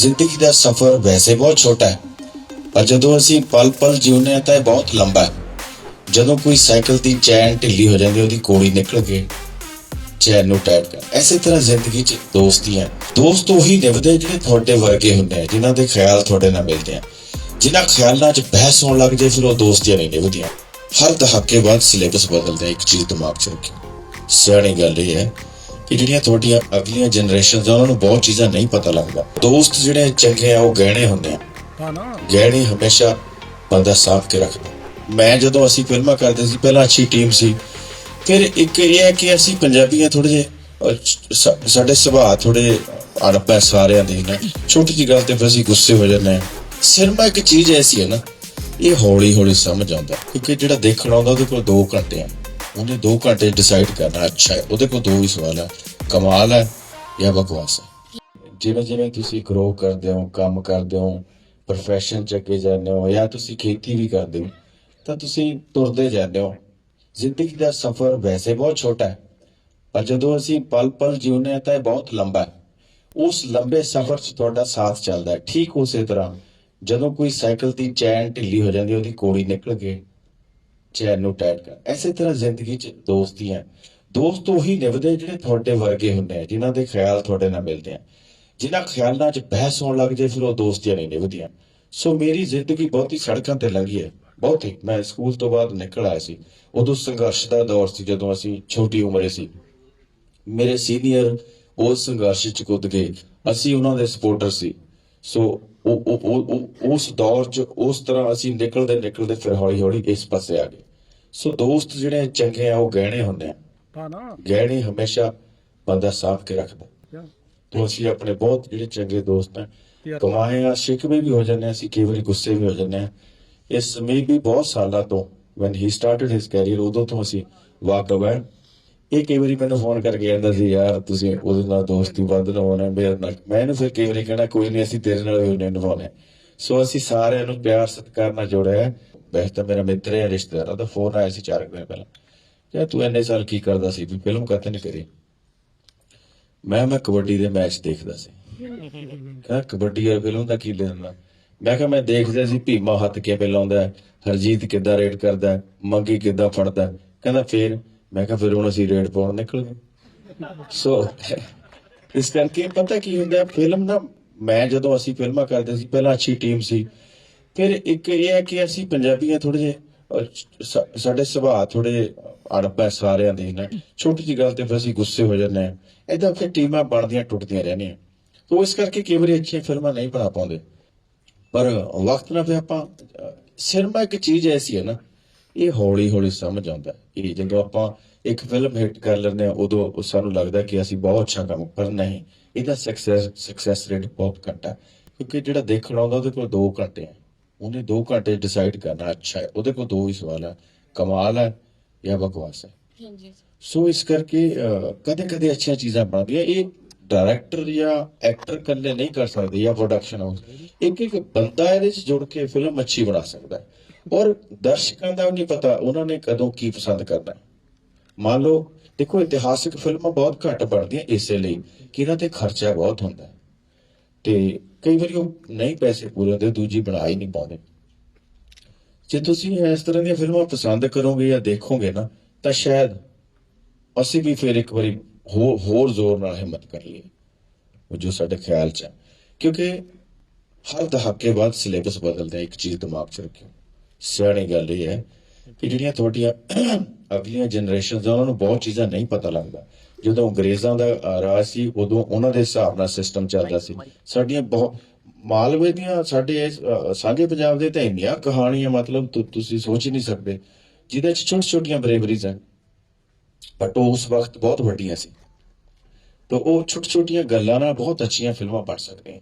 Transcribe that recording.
ਜ਼ਿੰਦਗੀ ਦਾ ਸਫ਼ਰ ਵੈਸੇ ਬਹੁਤ ਛੋਟਾ ਹੈ, ਪਰ ਜਦੋਂ ਅਸੀਂ ਪਲ-ਪਲ ਜਿਉਂਦੇ ਹਾਂ ਤਾਂ ਇਹ ਬਹੁਤ ਲੰਬਾ ਹੈ। ਜਦੋਂ ਕੋਈ ਸਾਈਕਲ ਦੀ ਚੈਨ ਢਿੱਲੀ ਹੋ ਜਾਂਦੀ ਉਹਦੀ ਕੋੜੀ ਨਿਕਲ ਕੇ ਚੈਨ ਨੂੰ ਟਾਈਟ ਕਰ ਐਸੇ ਤਰ੍ਹਾਂ ਜ਼ਿੰਦਗੀ 'ਚ ਦੋਸਤੀਆਂ ਦੋਸਤ ਉਹੀ ਨਿਭਦੇ ਜਿਹੜੇ ਤੁਹਾਡੇ ਵਰਗੇ ਹੁੰਦੇ ਆ ਜਿਨ੍ਹਾਂ ਦੇ ਖਿਆਲ ਤੁਹਾਡੇ ਨਾਲ ਮਿਲਦੇ ਆ ਜਿਨ੍ਹਾਂ ਖਿਆਲਾਂ 'ਚ ਬਹਿਸ ਹੋਣ ਲੱਗ ਜੇ ਫਿਰ ਉਹ ਦੋਸਤੀਆਂ ਨਹੀਂ ਨਿਭਦੀਆਂ। ਹਰ ਦਹਾਕੇ ਬਾਅਦ ਸਿਲੇਬਸ ਬਦਲਦਾ ਇੱਕ ਚੀਜ਼ ਦਿਮਾਗ 'ਚ ਰੱਖੀ ਸਿਆਣੀ ਗੱਲ ਇਹ ਹੈ ਕਿ ਜਿਹੜੀਆਂ ਤੁਹਾਡੀਆਂ ਅਗਲੀਆਂ ਜਨਰੇਸ਼ਨਸ ਆ ਉਹਨਾਂ ਨੂੰ ਬਹੁਤ ਚੀਜ਼ਾਂ ਨਹੀਂ ਪਤਾ ਲੱਗਦਾ। ਦੋਸਤ ਜਿਹੜੇ ਚੰਗੇ ਆ ਉਹ ਗਹਿਣੇ ਹੁੰਦੇ ਆ। ਗਹਿਣੇ ਹਮੇਸ਼ਾ ਬੰਦਾ ਸਾਫ਼ ਕੇ ਰੱਖਦਾ। ਮੈਂ ਜਦੋਂ ਅਸੀਂ ਫਿਲਮਾਂ ਕਰਦੇ ਸੀ ਪਹਿਲਾਂ ਅੱਛੀ ਟੀਮ ਸੀ। ਫਿਰ ਇੱਕ ਇਹ ਹੈ ਕਿ ਅਸੀਂ ਪੰਜਾਬੀਆਂ ਥੋੜੇ ਜਿਹੇ ਸਾਡੇ ਸੁਭਾਅ ਥੋੜੇ ਅੜਪੈ ਸਾਰਿਆਂ ਦੇ ਨਾ। ਛੋਟੀ ਜਿਹੀ ਗੱਲ ਤੇ ਫਿਰ ਅਸੀਂ ਗੁੱਸੇ ਹੋ ਜਾਂਦੇ ਹਾਂ। ਸਿਨੇਮਾ ਇੱਕ ਚੀਜ਼ ਐਸੀ ਹੈ ਨਾ ਇਹ ਹੌਲੀ ਹੌਲੀ ਸਮਝ ਆਉਂਦਾ। ਕਿਉਂਕਿ ਜਿਹੜਾ ਦੇਖਣ ਆਉਂਦਾ ਉਹਦੇ ਕੋਲ 2 ਘੰਟੇ ਆ ਉਹਨੇ 2 ਘੰਟੇ ਡਿਸਾਈਡ ਕਰਨਾ, ਅੱਛਾ ਹੈ, ਉਹਦੇ ਕੋਲ ਦੋ ਹੀ ਸਵਾਲ ਹੈ, ਕਮਾਲ ਹੈ ਜਾਂ ਬਕਵਾਸ ਹੈ? ਜਿਵੇਂ ਜਿਵੇਂ ਤੁਸੀਂ ਗਰੋ ਕਰਦੇ ਹੋ, ਕੰਮ ਕਰਦੇ ਹੋ, profession ਚ ਅੱਗੇ ਜਾਂਦੇ ਹੋ ਜਾਂ ਤੁਸੀਂ ਖੇਤੀ ਵੀ ਕਰਦੇ ਹੋ, ਤਾਂ ਤੁਸੀਂ ਤੁਰਦੇ ਜਾਂਦੇ ਹੋ। ਜ਼ਿੰਦਗੀ ਦਾ ਸਫ਼ਰ ਵੈਸੇ ਬਹੁਤ ਛੋਟਾ ਹੈ, ਪਰ ਜਦੋਂ ਅਸੀਂ ਪਲ-ਪਲ ਜਿਉਂਦੇ ਹਾਂ ਤਾਂ ਇਹ ਬਹੁਤ ਲੰਬਾ ਹੈ। ਉਸ ਲੰਬੇ ਸਫ਼ਰ 'ਚ ਤੁਹਾਡਾ ਸਾਥ ਚੱਲਦਾ ਹੈ, ਠੀਕ ਉਸੇ ਤਰ੍ਹਾਂ। ਜਦੋਂ ਕੋਈ ਸਾਈਕਲ ਦੀ ਚੈਨ ਢਿੱਲੀ ਹੋ ਜਾਂਦੀ ਉਹਦੀ ਕੋੜੀ ਨਿਕਲ ਕੇ ਚੈਨ ਨੂੰ ਟਾਈਟ ਕਰ। ਐਸੇ ਤਰ੍ਹਾਂ ਜ਼ਿੰਦਗੀ 'ਚ ਦੋਸਤੀਆਂ ਦੋਸਤ ਉਹੀ ਨਿਭਦੇ ਜਿਹੜੇ ਤੁਹਾਡੇ ਵਰਗੇ ਹੁੰਦੇ ਆ, ਜਿਨ੍ਹਾਂ ਦੇ ਖਿਆਲ ਤੁਹਾਡੇ ਨਾਲ ਮਿਲਦੇ ਆ। ਜਿਨ੍ਹਾਂ ਖਿਆਲਾਂ 'ਚ ਬਹਿਸ ਹੋਣ ਲੱਗ ਜੇ ਫਿਰ ਉਹ ਦੋਸਤੀਆਂ ਨਹੀਂ ਨਿਭਦੀਆਂ। ਸੋ ਮੇਰੀ ਜ਼ਿੰਦਗੀ ਬਹੁਤੀ ਸੜਕਾਂ ਤੇ ਲੰਘੀ ਹੈ। ਬਹੁਤੀ। ਮੈਂ ਸਕੂਲ ਤੋਂ ਬਾਅਦ ਨਿਕਲ ਆਇਆ ਸੀ। ਉਦੋਂ ਸੰਘਰਸ਼ ਦਾ ਦੌਰ ਸੀ, ਜਦੋਂ ਅਸੀਂ ਛੋਟੀ ਉਮਰੇ ਸੀ। ਮੇਰੇ ਸੀਨੀਅਰ ਉਸ ਸੰਘਰਸ਼ ਚ ਕੁੱਦ ਗਏ। ਅਸੀਂ ਉਹਨਾਂ ਦੇ ਸਪੋਰਟਰ ਸੀ। ਸੋ ਉਹ ਉਹ- ਉਹ ਉਹ- ਉਸ ਦੌਰ ਚ ਉਸ ਤਰ੍ਹਾਂ ਅਸੀਂ ਨਿਕਲਦੇ ਨਿਕਲਦੇ ਫਿਰ ਹੌਲੀ ਹੌਲੀ ਇਸ ਪਾਸੇ ਆ ਗਏ। ਸੋ ਦੋਸਤ ਜਿਹੜੇ ਚੰਗੇ ਆ ਉਹ ਗਹਿਣੇ ਹੁੰਦੇ ਆ। ਹਾਂ ਨਾ ਗਹਿਣੇ ਹਮੇਸ਼ਾ ਬੰਦਾ ਸਾਫ਼ ਕੇ ਰੱਖਦਾ? ਤੋਂ ਅਸੀਂ ਆਪਣੇ ਬਹੁਤ ਜਿਹੜੇ ਚੰਗੇ ਦੋਸਤ ਆ। ਕਮਾਏ ਆ ਸ਼ਿਕਵੇ ਵੀ ਹੋ ਜਾਂਦੇ ਆ ਅਸੀਂ ਕਈ ਵਾਰੀ ਗੁੱਸੇ ਵੀ ਹੋ ਜਾਂਦੇ ਆ। ਇਸ ਸਮੇਂ ਵੀ ਬਹੁਤ ਸਾਲਾਂ ਤੋਂ when he started his career ਉਦੋਂ ਤੋਂ ਅਸੀਂ ਵਾਕਡ ਅਵੇ ਇਹ ਕਈ ਵਾਰੀ ਮੈਨੂੰ ਫੋਨ ਕਰਕੇ ਕਹਿੰਦਾ ਸੀ, ਯਾਰ ਤੁਸੀਂ ਉਹਦੇ ਨਾਲ ਦੋਸਤੀ ਵੱਧ ਲਵਾਉਣਾ, ਮੇਰੇ ਨਾਲ ਮੈਂ ਇਹਨੂੰ ਫਿਰ ਕਈ ਵਾਰੀ ਕਹਿਣਾ, ਕੋਈ ਨਹੀਂ ਅਸੀਂ ਤੇਰੇ ਨਾਲ ਵੀ ਨਹੀਂ ਸੋ ਅਸੀਂ ਸਾਰਿਆਂ ਨੂੰ ਪਿਆਰ, ਸਤਿਕਾਰ ਨਾਲ ਜੋੜਿਆ। ਹੈ। ਮੇਰਾ ਮਿੱਤਰ ਹੈ, ਰਿਸ਼ਤੇਦਾਰ ਉਹਦਾ ਫੋਨ ਆਇਆ ਸੀ ਚਾਰ ਕੁ ਪਹਿਲਾਂ। ਯਾਰ ਤੂੰ ਇੰਨੇ ਸਾਲ ਕੀ ਕਰਦਾ ਸੀ? ਵੀ ਫਿਲਮ ਕਾਤੇ ਨਹੀਂ ਕਰੀ? ਮੈਂ ਮੈਂ ਕਬੱਡੀ ਦੇ ਮੈਚ ਦੇਖਦਾ ਸੀ। ਕਹਿੰਦਾ ਕਬੱਡੀ ਵਾਲੀ ਫਿਲਮ ਦਾ ਕੀ ਲੈਣਾ ਮੈਂ ਕਿਹਾ, ਮੈਂ ਦੇਖਦਾ ਸੀ, ਭੀਮਾ ਹੱਥ ਕਿਵੇਂ ਲਾਉਂਦਾ ਹਰਜੀਤ ਕਿੱਦਾਂ ਰੇਡ ਕਰਦਾ ਮੰਗੀ ਕਿੱਦਾਂ ਫੜਦਾ ਕਹਿੰਦਾ, ਫੇਰ ਮੈਂ ਕਿਹਾ ਫਿਰ ਹੁਣ ਅਸੀਂ ਰੇਡ ਪਾਉਣ ਨਿਕਲ ਗਏ। ਸੋ ਇਸ ਕਰਕੇ ਪਤਾ ਕੀ ਹੁੰਦਾ ਫਿਲਮ ਨਾ ਮੈਂ ਜਦੋਂ ਅਸੀਂ ਫਿਲਮਾਂ ਕਰਦੇ ਸੀ, ਪਹਿਲਾਂ ਅੱਛੀ ਟੀਮ ਸੀ। ਫਿਰ ਇੱਕ ਇਹ ਹੈ ਕਿ ਅਸੀਂ ਪੰਜਾਬੀਆਂ ਥੋੜੇ ਜਿਹੇ ਸਾਡੇ ਸੁਭਾਅ ਥੋੜੇ ਅੜਪੈ ਸਾਰਿਆਂ ਦੇ ਨਾ। ਛੋਟੀ ਜਿਹੀ ਗੱਲ ਤੇ ਫਿਰ ਅਸੀਂ ਗੁੱਸੇ ਹੋ ਜਾਂਦੇ ਹਾਂ। ਏਦਾਂ ਫਿਰ ਟੀਮਾਂ ਬਣਦੀਆਂ ਟੁੱਟਦੀਆਂ ਰਹਿੰਦੀਆਂ। ਤੋ ਇਸ ਕਰਕੇ ਕਈ ਵਾਰੀ ਅੱਛੀਆਂ ਫਿਲਮਾਂ ਨਹੀਂ ਬਣਾ ਪਾਉਂਦੇ। ਪਰ ਵਕਤ ਨਾਲ ਫਿਰ ਆਪਾਂ ਸਿਨੇਮਾ ਇੱਕ ਚੀਜ਼ ਐਸੀ ਹੈ ਨਾ ਇਹ ਹੌਲੀ ਹੌਲੀ ਸਮਝ ਆਉਂਦਾ। ਇਹ ਜਦੋਂ ਆਪਾਂ ਇੱਕ ਫਿਲਮ ਹਿੱਟ ਕਰ ਲੈਂਦੇ ਆ ਉਦੋਂ ਸਾਨੂੰ ਲੱਗਦਾ ਕਿ ਅਸੀਂ ਬਹੁਤ ਅੱਛਾ ਕੰਮ ਪਰ ਨਹੀਂ ਇਹਦਾ ਸਕਸੈਸ ਸਕਸੈਸ ਰੇਟ ਬਹੁਤ ਘੱਟ ਹੈ। ਕਿਉਂਕਿ ਜਿਹੜਾ ਦੇਖਣ ਆਉਂਦਾ ਉਹਦੇ ਕੋਲ 2 ਘੰਟੇ ਆ ਉਹਨੇ 2 ਘੰਟੇ ਡਿਸਾਈਡ ਕਰਨਾ ਅੱਛਾ ਹੈ। ਉਹਦੇ ਕੋਲ ਦੋ ਹੀ ਸਵਾਲ ਹੈ। ਕਮਾਲ ਹੈ ਜਾਂ ਬਕਵਾਸ ਹੈ? ਹਾਂਜੀ ਸੋ ਇਸ ਕਰਕੇ ਕਦੇ ਕਦੇ ਅੱਛੀਆਂ ਚੀਜ਼ਾਂ ਬਣਦੀਆਂ। ਇਹ ਡਾਇਰੈਕਟਰ ਜਾਂ ਐਕਟਰ ਇਕੱਲੇ ਨਹੀਂ ਕਰ ਸਕਦੇ ਜਾਂ ਪ੍ਰੋਡਕਸ਼ਨ ਹਾਊਸ ਇੱਕ ਇੱਕ ਬੰਦਾ ਇਹਦੇ ਵਿੱਚ ਜੁੜ ਕੇ ਫਿਲਮ ਅੱਛੀ ਬਣਾ ਸਕਦਾ ਹੈ। ਔਰ ਦਰਸ਼ਕਾਂ ਦਾ ਨਹੀਂ ਪਤਾ, ਉਹਨਾਂ ਨੇ ਕਦੋਂ ਕੀ ਪਸੰਦ ਕਰਨਾ ਮੰਨ ਲਓ, ਦੇਖੋ, ਇਤਿਹਾਸਿਕ ਫਿਲਮਾਂ ਬਹੁਤ ਘੱਟ ਬਣਦੀਆਂ ਇਸੇ ਲਈ ਕਿ ਇਹਨਾਂ ਤੇ ਖਰਚਾ ਬਹੁਤ ਹੁੰਦਾ ਤੇ ਕਈ ਵਾਰੀ ਉਹ ਨਹੀਂ ਪੈਸੇ ਪੂਰੇ ਹੁੰਦੇ, ਦੂਜੀ ਬਣਾ ਹੀ ਨਹੀਂ ਪਾਉਂਦੇ। ਜੇ ਤੁਸੀਂ ਇਸ ਤਰ੍ਹਾਂ ਦੀਆਂ ਫਿਲਮਾਂ ਪਸੰਦ ਕਰੋਗੇ ਜਾਂ ਦੇਖੋਗੇ ਨਾ, ਤਾਂ ਸ਼ਾਇਦ ਅਸੀਂ ਵੀ ਫਿਰ ਇੱਕ ਵਾਰੀ ਹੋਰ ਜ਼ੋਰ ਨਾਲ ਹਿੰਮਤ ਕਰ ਲਈਏ। ਉਹ ਜੋ ਸਾਡੇ ਖਿਆਲ ਚ ਹੈ। ਕਿਉਂਕਿ ਹਰ ਦਹਾਕੇ ਬਾਅਦ ਸਿਲੇਬਸ ਬਦਲਦਾ ਇੱਕ ਚੀਜ਼ ਦਿਮਾਗ 'ਚ ਰੱਖਿਓ। ਸਿਆਣੀ ਗੱਲ ਇਹ ਹੈ ਕਿ ਜਿਹੜੀਆਂ ਤੁਹਾਡੀਆਂ ਅਗਲੀਆਂ ਜਨਰੇਸ਼ਨਸ ਆ, ਉਹਨਾਂ ਨੂੰ ਬਹੁਤ ਚੀਜ਼ਾਂ ਨਹੀਂ ਪਤਾ ਲੱਗਦਾ। ਜਦੋਂ ਅੰਗਰੇਜ਼ਾਂ ਦਾ ਰਾਜ ਸੀ, ਉਦੋਂ ਉਹਨਾਂ ਦੇ ਹਿਸਾਬ ਨਾਲ ਸਿਸਟਮ ਚੱਲਦਾ ਸੀ। ਸਾਡੀਆਂ ਬਹੁਤ ਮਾਲਵੇ ਦੀਆਂ ਸਾਡੇ ਸਾਂਝੇ ਪੰਜਾਬ ਦੇ ਤਾਂ ਇੰਨੀਆਂ ਕਹਾਣੀਆਂ ਮਤਲਬ ਤੁਸੀਂ ਸੋਚ ਹੀ ਨਹੀਂ ਸਕਦੇ, ਜਿਹਦੇ ਚ ਛੋਟੀਆਂ ਛੋਟੀਆਂ ਬਰੇਵਰੀਜ਼ ਹਨ ਬਟ ਉਹ ਉਸ ਵਕਤ ਬਹੁਤ ਵੱਡੀਆਂ ਸੀ। ਤਾਂ ਉਹ ਛੋਟੀ ਛੋਟੀਆਂ ਗੱਲਾਂ ਨਾਲ ਬਹੁਤ ਅੱਛੀਆਂ ਫਿਲਮਾਂ ਬਣ ਸਕਦੀਆਂ।